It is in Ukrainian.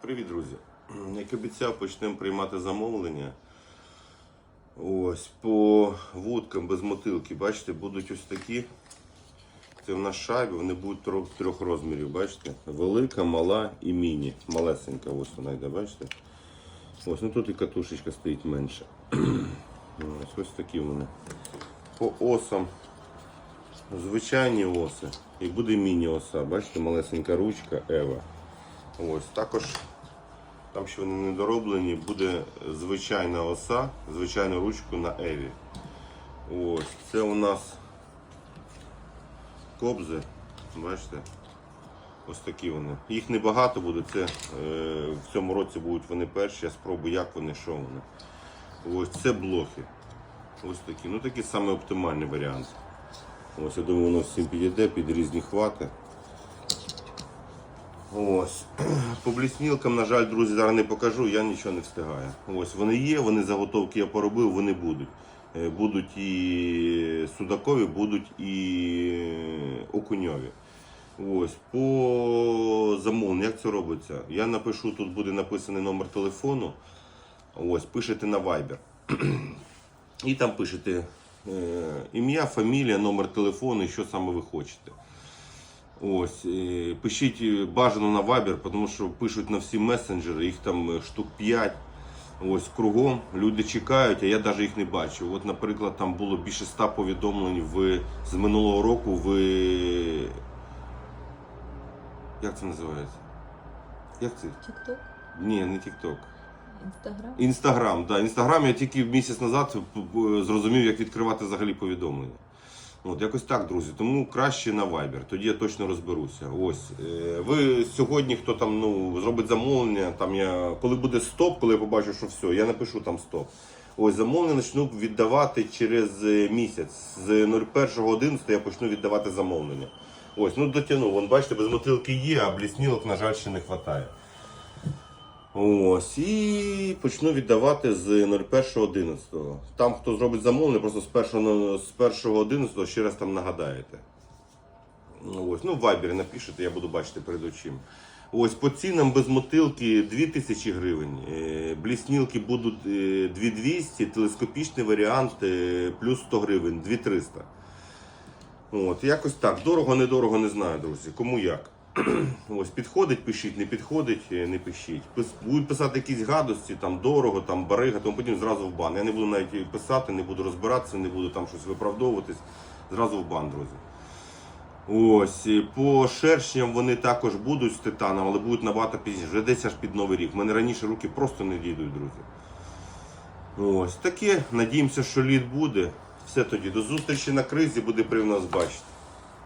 Привіт, друзі! Як обіцяв, почнемо приймати замовлення. Ось по вудкам без мотилки. Бачите, будуть ось такі. Це в нас шайби, вони будуть трьох, трьох розмірів. Бачите? Велика, мала і міні. Малесенька, ось вона йде, бачите? Ось, ну тут і катушечка стоїть менше. Ось, ось такі вони. По осам звичайні оси. І буде міні-оса. Бачите, малесенька ручка Ева. Ось також там, що вони не дороблені, буде звичайна оса, звичайну ручку на Еві. Ось, це у нас кобзи. Бачите? Ось такі вони. Їх небагато буде. Це е, в цьому році будуть вони перші. Я спробую, як вони, що вони. Ось це блохи. Ось такі. Ну такі саме оптимальний варіант. Ось, я думаю, воно всім підійде під різні хвати. Ось. По бліснілкам, на жаль, друзі, зараз не покажу, я нічого не встигаю. Ось вони є, вони заготовки я поробив, вони будуть. Е, Будуть і судакові, будуть і окуньові. Ось, по замовленню, як це робиться? Я напишу, тут буде написаний номер телефону. Ось, пишете на Viber. І там пишете е, ім'я, фамілія, номер телефону і що саме ви хочете. Ось, е, пишіть е, бажано на Viber, тому що пишуть на всі месенджери, їх там е, штук 5. Ось кругом люди чекають, а я навіть їх не бачу. От, наприклад, там було більше 100 повідомлень в, з минулого року в. Як це називається? Як це? Тікток, Ні, не TikTok. інстаграм. Інстаграм, да. Інстаграм я тільки місяць назад п- зрозумів, як відкривати взагалі повідомлення. От, якось так, друзі. Тому краще на Viber, тоді я точно розберуся. Ось. е, Ви сьогодні, хто там ну, зробить замовлення, там я, коли буде стоп, коли я побачу, що все, я напишу там стоп. Ось замовлення почну віддавати через е, місяць. З 01.11 я почну віддавати замовлення. Ось, ну дотягнув. Вон, бачите, без мотилки є, а бліснілок, на жаль, ще не вистачає. Ось, і почну віддавати з 01.11. Там, хто зробить замовлення, просто з 1.11 з 1.11 ще раз там нагадаєте. Ось, ну, в Viber напишете, я буду бачити перед очима. Ось по цінам без мотилки 2000 гривень. Е, Бліснілки будуть е, 2200, телескопічний варіант е, плюс 100 гривень, 2300. От, якось так. Дорого, недорого, не знаю, друзі. Кому як. Ось підходить, пишіть, не підходить, е, не пишіть. Будуть писати якісь гадості, там дорого, там барига, тому потім зразу в бан. Я не буду навіть писати, не буду розбиратися, не буду там щось виправдовуватись. Зразу в бан, друзі. Ось, по шершням вони також будуть з титаном, але будуть набагато пізніше, вже десь аж під новий рік. У мене раніше руки просто не дійдуть, друзі. Ось таке. Надіємося, що лід буде. Все тоді. До зустрічі на кризі, буде приємно вас бачити.